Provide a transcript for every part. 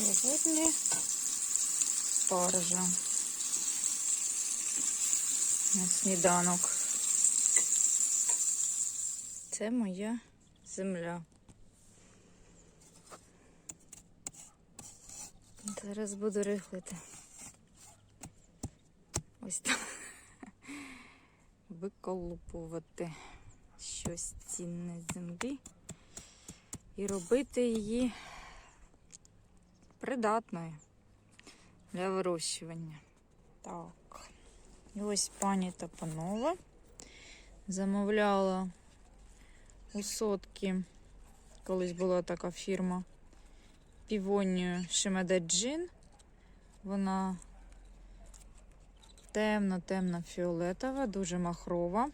Сьогодні спаржа на сніданок. Це моя земля. Зараз буду рихлити. Ось так. Виколупувати щось цінне землі і робити її придатною для вирощування. Так. І ось пані Топанова замовляла у сотки. Колись була така фірма півонію Шимедаджин. Вона темно-темно фіолетова, дуже махрова.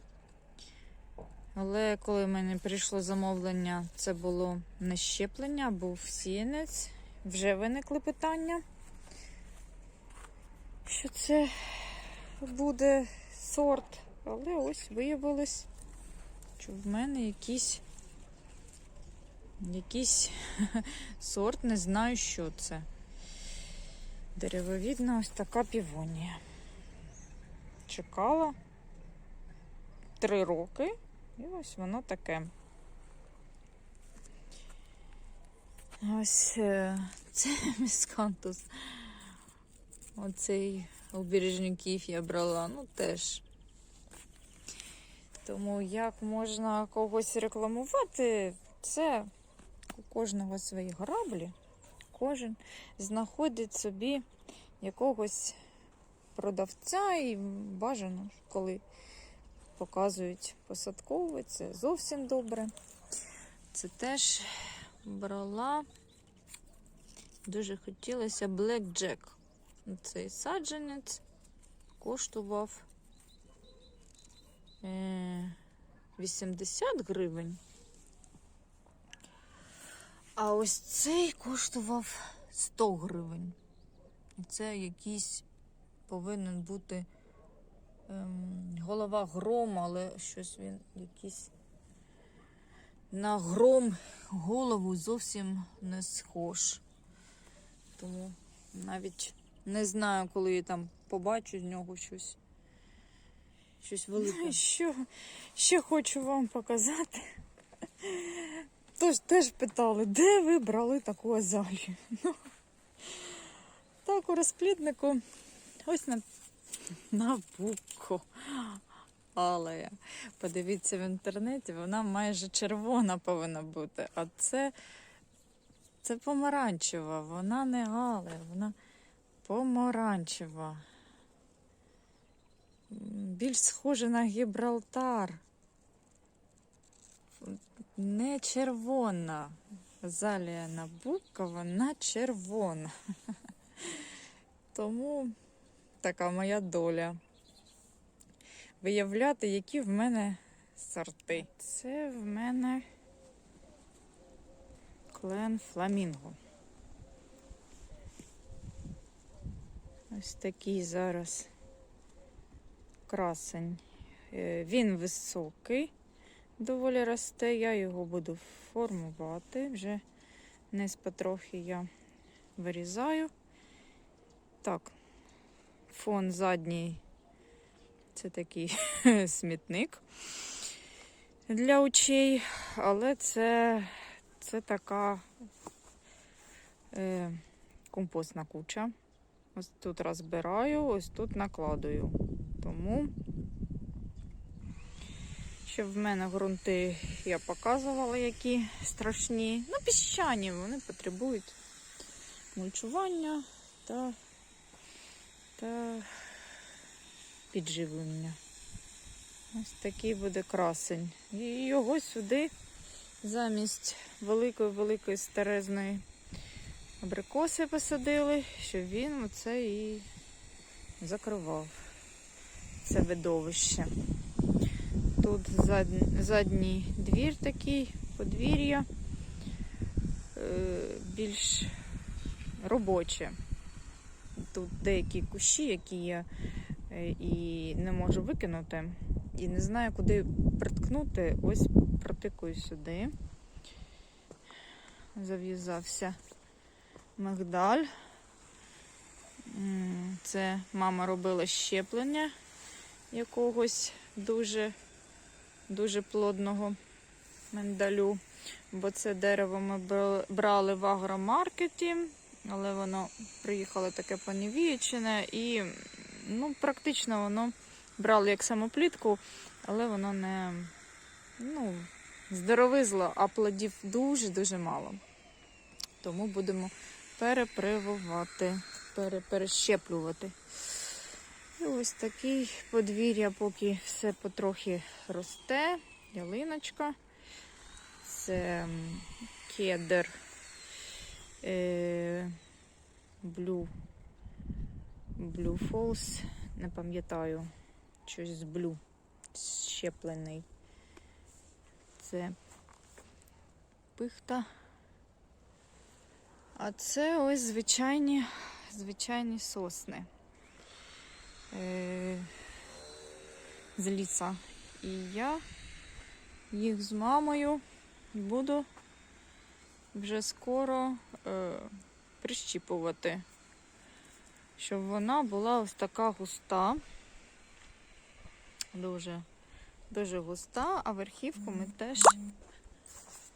Але коли в мене прийшло замовлення, це було не щеплення, був сіянець. Вже виникли питання, що це буде сорт. Але ось виявилось, що в мене якийсь якийсь сорт, не знаю, що це. Деревовідна ось така півонія. Чекала три роки, і ось воно таке. Ось е, це міскантус. Оцей обережників я брала, ну теж. Тому як можна когось рекламувати, це у кожного свої граблі. Кожен знаходить собі якогось продавця і бажано, коли показують посадковий, це зовсім добре. Це теж брала. Дуже хотілося Jack. Цей саджанець коштував е, 80 гривень. А ось цей коштував 100 гривень. Це якийсь повинен бути ем, голова гром, але щось він якийсь на гром голову зовсім не схож. Тому навіть не знаю, коли я там побачу з нього щось. Щось велике. Що, що хочу вам показати. Тож теж питали, де ви брали таку азалію? Ну, так, у розпліднику ось на, на бубку. Але подивіться в інтернеті, вона майже червона повинна бути. А це, це помаранчева, вона не гале, вона помаранчева. Більш схожа на Гібралтар. Не червона. Залія набубка, вона червона. Тому така моя доля. Виявляти, які в мене сорти. Це в мене клен фламінго. Ось такий зараз красень. Е, Він високий, доволі росте. Я його буду формувати. Вже низ потрохи я вирізаю. Так, фон задній це такий смітник для очей, але це, це така е, компостна куча. Ось тут розбираю, ось тут накладую. Тому, що в мене ґрунти я показувала, які страшні. Ну, піщані, вони потребують мульчування та, та підживлення. Ось такий буде красень. І його сюди замість великої-великої старезної абрикоси посадили, щоб він оце і закривав це видовище. Тут задній двір такий, подвір'я е, більш робоче. Тут деякі кущі, які я і не можу викинути, і не знаю, куди приткнути. Ось протикую сюди. Зав'язався мигдаль. Це мама робила щеплення якогось дуже, дуже плодного миндалю. Бо це дерево ми брали в агромаркеті, але воно приїхало таке понівічене і ну, практично воно брали як самоплітку, але воно не ну, здоровизло, а плодів дуже-дуже мало. Тому будемо перепривувати, пере, перещеплювати. І ось такий подвір'я, поки все потрохи росте. Ялиночка. Це кедр е, Blue, Falls, не пам'ятаю, щось з Blue, щеплений. Це пихта. А це ось звичайні, звичайні сосни е, з ліса. І я їх з мамою буду вже скоро е, прищіпувати, щоб вона була ось така густа. Дуже, дуже густа, а верхівку ми теж,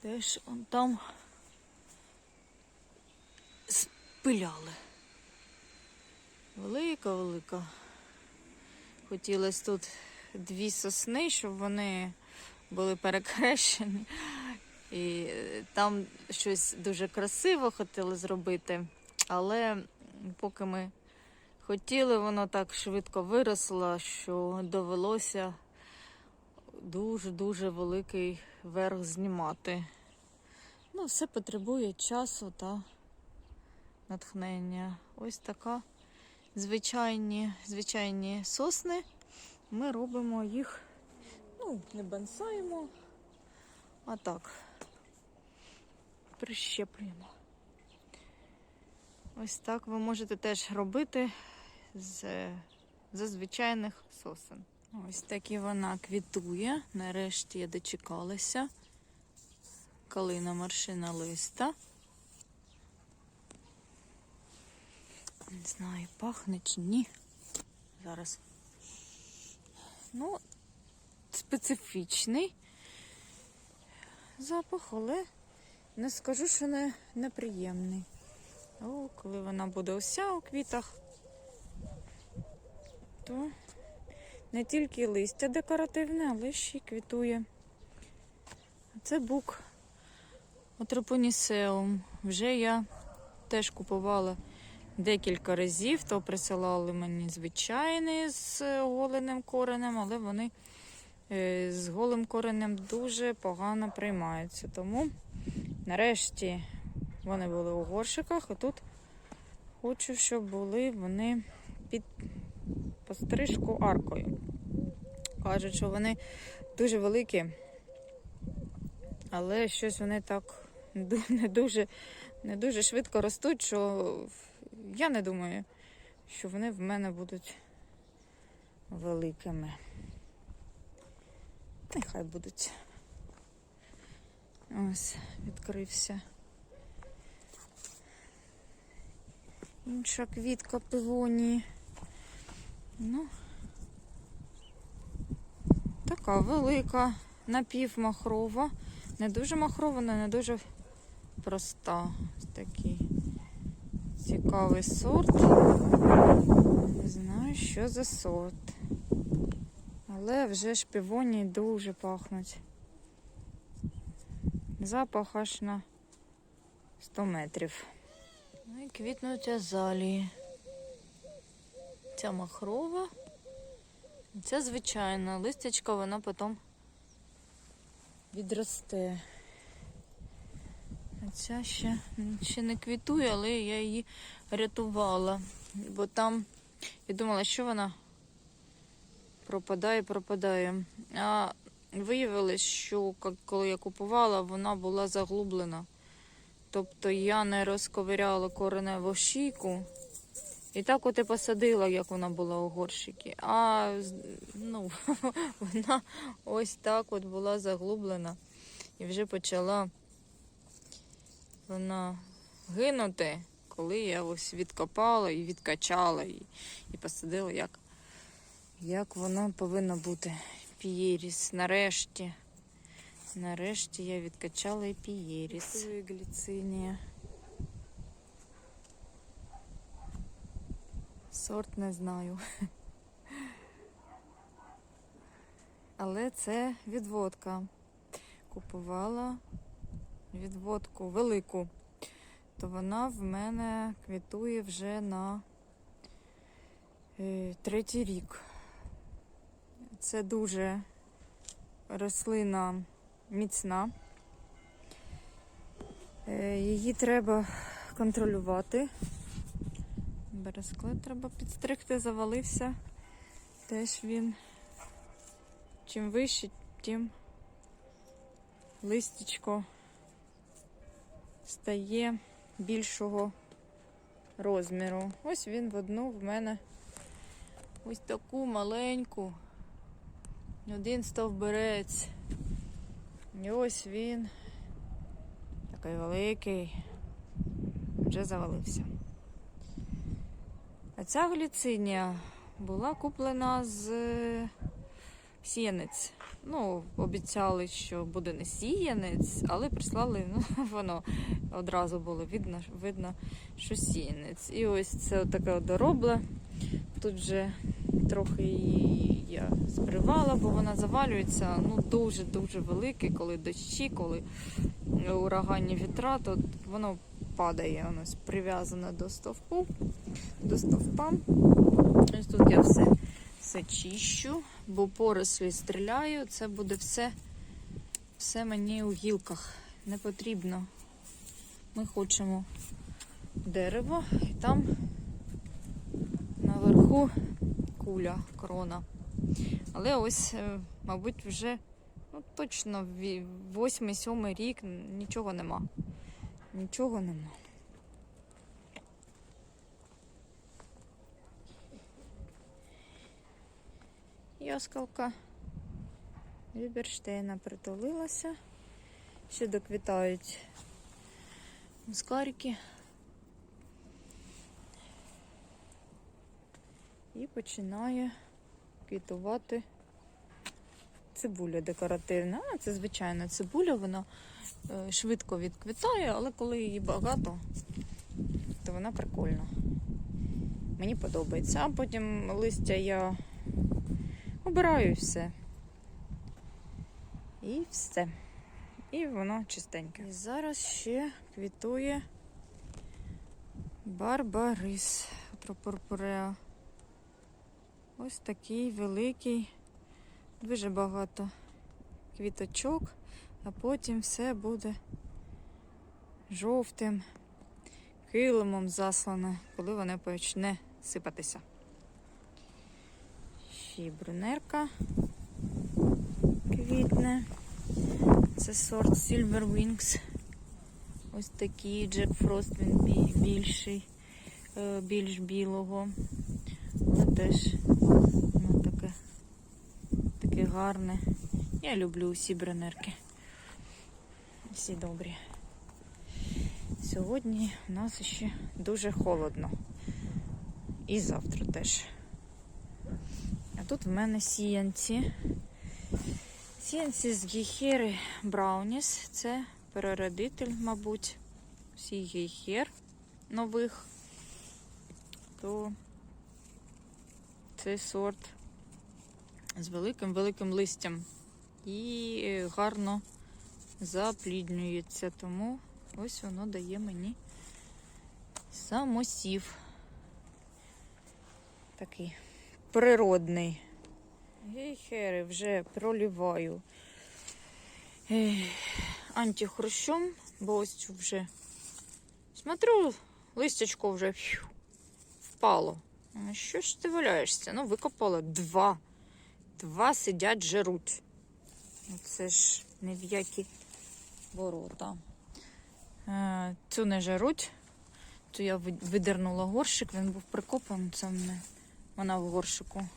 теж он там спиляли. Велика, велика. Хотілося тут дві сосни, щоб вони були перекрещені. І е, там щось дуже красиво хотіли зробити, але поки ми хотіли, воно так швидко виросло, що довелося дуже-дуже великий верх знімати. Ну, все потребує часу та натхнення. Ось така звичайні, звичайні сосни. Ми робимо їх, ну, не бонсаємо, а так прищеплюємо. Ось так ви можете теж робити з, з звичайних сосен. Ось так і вона квітує. Нарешті я дочекалася. Калина маршина листа. Не знаю, пахне чи ні. Зараз. Ну, специфічний запах, але не скажу, що не неприємний. О, коли вона буде уся у квітах, то не тільки листя декоративне, але ще й квітує. Це бук Отропонісеум. Вже я теж купувала декілька разів, то присилали мені звичайний з голеним коренем, але вони е, з голим коренем дуже погано приймаються. Тому нарешті вони були у горшиках, а тут хочу, щоб були вони під пострижку аркою. Кажуть, що вони дуже великі, але щось вони так не дуже, не дуже швидко ростуть, що я не думаю, що вони в мене будуть великими. Нехай будуть. Ось, відкрився. Інша квітка пивонії. Ну, така велика, напівмахрова. Не дуже махрова, але не дуже проста. Ось такий цікавий сорт. Не знаю, що за сорт. Але вже ж півонії дуже пахнуть. Запах аж на 100 метрів. Ну і квітнуть азалії. Ця махрова. Ця звичайна. Листячка вона потім відросте. А ця ще, ще не квітує, але я її рятувала. Бо там я думала, що вона пропадає, пропадає. А виявилось, що коли я купувала, вона була заглублена. Тобто я не розковиряла кореневу шийку. І так от і посадила, як вона була у горщики. А ну, вона ось так от була заглублена. І вже почала вона гинути, коли я ось відкопала і відкачала, і, і посадила, як, як воно повинно бути. Пієріс. Нарешті. Нарешті я відкачала і пієріс. Гліцинія. Сорт не знаю. Але це відводка. Купувала відводку велику. То вона в мене квітує вже на е, третій рік. Це дуже рослина міцна. Е, Її треба контролювати. Бересклет треба підстригти, завалився. Теж він чим вище, тим листячко стає більшого розміру. Ось він в одну в мене ось таку маленьку. Один стовберець. І ось він такий великий, вже завалився. А ця гліцинія була куплена з е, сіянець. Ну, обіцяли, що буде не сіянець, але прислали, ну, воно одразу було видно, видно що сіянець. І ось це таке доробле. Тут вже трохи її я спривала, бо вона завалюється ну, дуже-дуже велике, коли дощі, коли ураганні вітра, то воно падає, воно прив'язане до стовпу, до стовпа. Ось тут я все, все чищу, бо порослі стріляю, це буде все, все мені у гілках не потрібно. Ми хочемо дерево, і там наверху куля, крона. Але ось, е, мабуть, вже ну, точно ві- восьмий-сьомий рік нічого нема. Нічого нема. Яскалка Віберштейна притулилася. Ще доквітають мускарики. І починає квітувати цибуля декоративна. А, це звичайна цибуля, вона швидко відквітає, але коли її багато, то вона прикольна. Мені подобається. А потім листя я обираю все. І все. І воно чистеньке. І зараз ще квітує барбарис пропурпуреа. Ось такий великий, дуже багато квіточок, а потім все буде жовтим килимом заслане, коли вони почне сипатися. Й брунерка квітне. Це сорт Silver Wings. Ось такий Джек Фрост, він більший, е, більш білого. Але теж ну, таке, таке гарне. Я люблю усі бренерки. Всі добрі. Сьогодні у нас ще дуже холодно. І завтра теж. А тут в мене сіянці. Сіянці з гейхери Брауніс. Це переродитель, мабуть, всіх гейхер нових. То цей сорт з великим-великим листям і гарно запліднюється. Тому ось воно дає мені самосів. Такий природний. Гейхери вже проліваю антихрущом, бо ось вже смотрю, листячко вже впало. А Що ж ти валяєшся? Ну, викопала два. Два сидять, жеруть. Ну, Це ж не в які ворота. Е, цю не жеруть. Цю я видернула горщик, він був прикопаний. Це мене вона в горщику.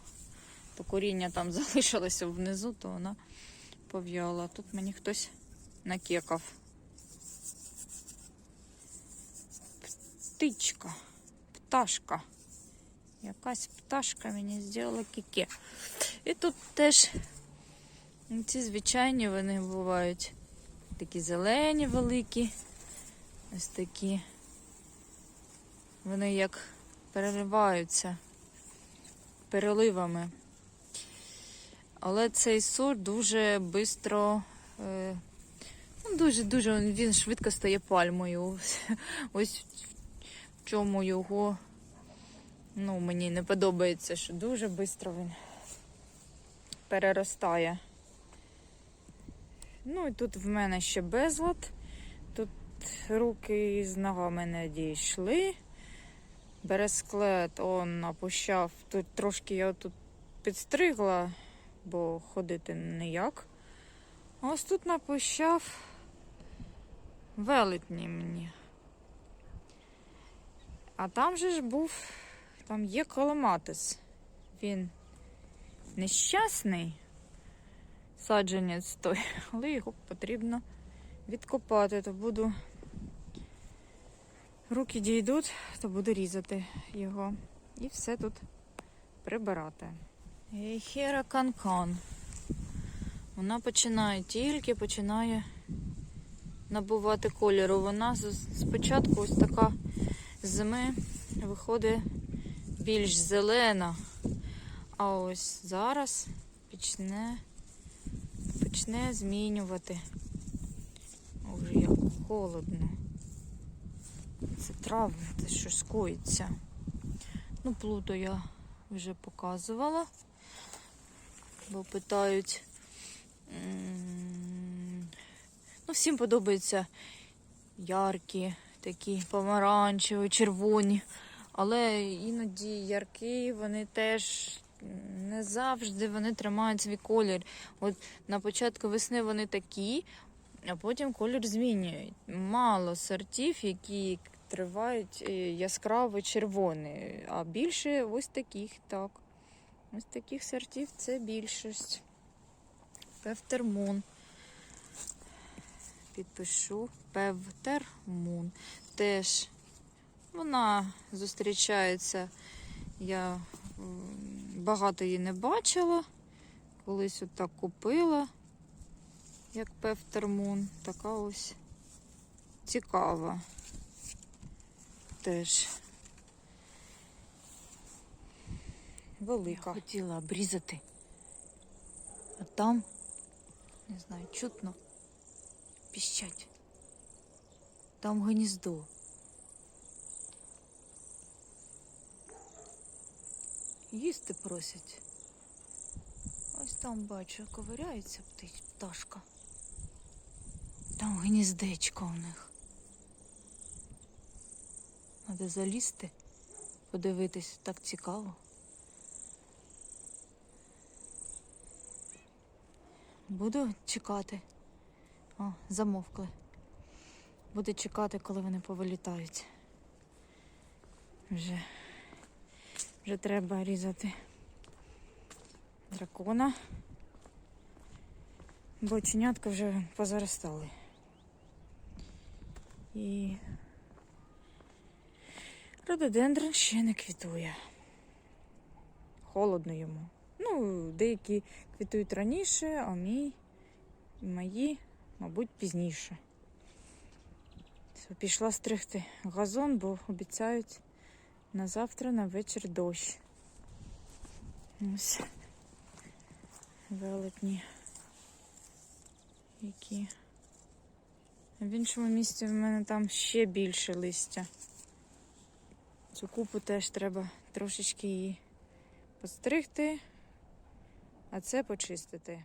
То коріння там залишилося внизу, то вона пов'яла. Тут мені хтось накекав. птичка, пташка. Якась пташка мені зробила кіке. І тут теж ці звичайні вони бувають. Такі зелені великі. Ось такі. Вони як переливаються переливами. Але цей сорт дуже швидко, е, ну, дуже, дуже він швидко стає пальмою. Ось в чому його ну, мені не подобається, що дуже швидко він переростає. Ну і тут в мене ще безлад. Тут руки з ногами не дійшли. Бересклет он напущав. Тут трошки я тут підстригла, бо ходити ніяк. Ось тут напущав велетні мені. А там же ж був, там є коломатис. Він нещасний саджанець той, але його потрібно відкопати, то буду. Руки дійдуть, то буду різати його. І все тут прибирати. Хера канкан. Вона починає тільки починає набувати кольору. Вона спочатку ось така з зими виходить більш зелена. А ось зараз почне, почне змінювати. Ой, як холодно. Це травма, це щось коїться. Ну, плуту я вже показувала, бо питають. Ну, всім подобаються яркі, такі помаранчеві, червоні. Але іноді яркі, вони теж не завжди вони тримають свій колір. От на початку весни вони такі, а потім колір змінюють. Мало сортів, які тривають е, яскраво червоний, а більше ось таких, так. Ось таких сортів це більшість. Певтермун. Підпишу Певтермун. Теж вона зустрічається. Я багато її не бачила. Колись отак купила, як Певтермун. Така ось цікава. Теж велика. Я хотіла обрізати. А там, не знаю, чутно піщать. Там гніздо. Їсти просять. Ось там бачу, ковиряється птич- пташка. Там гніздечко у них. Треба залізти, подивитись, так цікаво. Буду чекати. О, замовкли. Буду чекати, коли вони повилітають. Вже, вже треба різати дракона. Бо чинятка вже позаростали. І рододендрон ще не квітує. Холодно йому. Ну, деякі квітують раніше, а мій мої, мабуть, пізніше. Пішла стригти газон, бо обіцяють на завтра на вечір дощ. Ось велетні. Які. В іншому місці в мене там ще більше листя. Цю купу теж треба трошечки її постригти, а це почистити.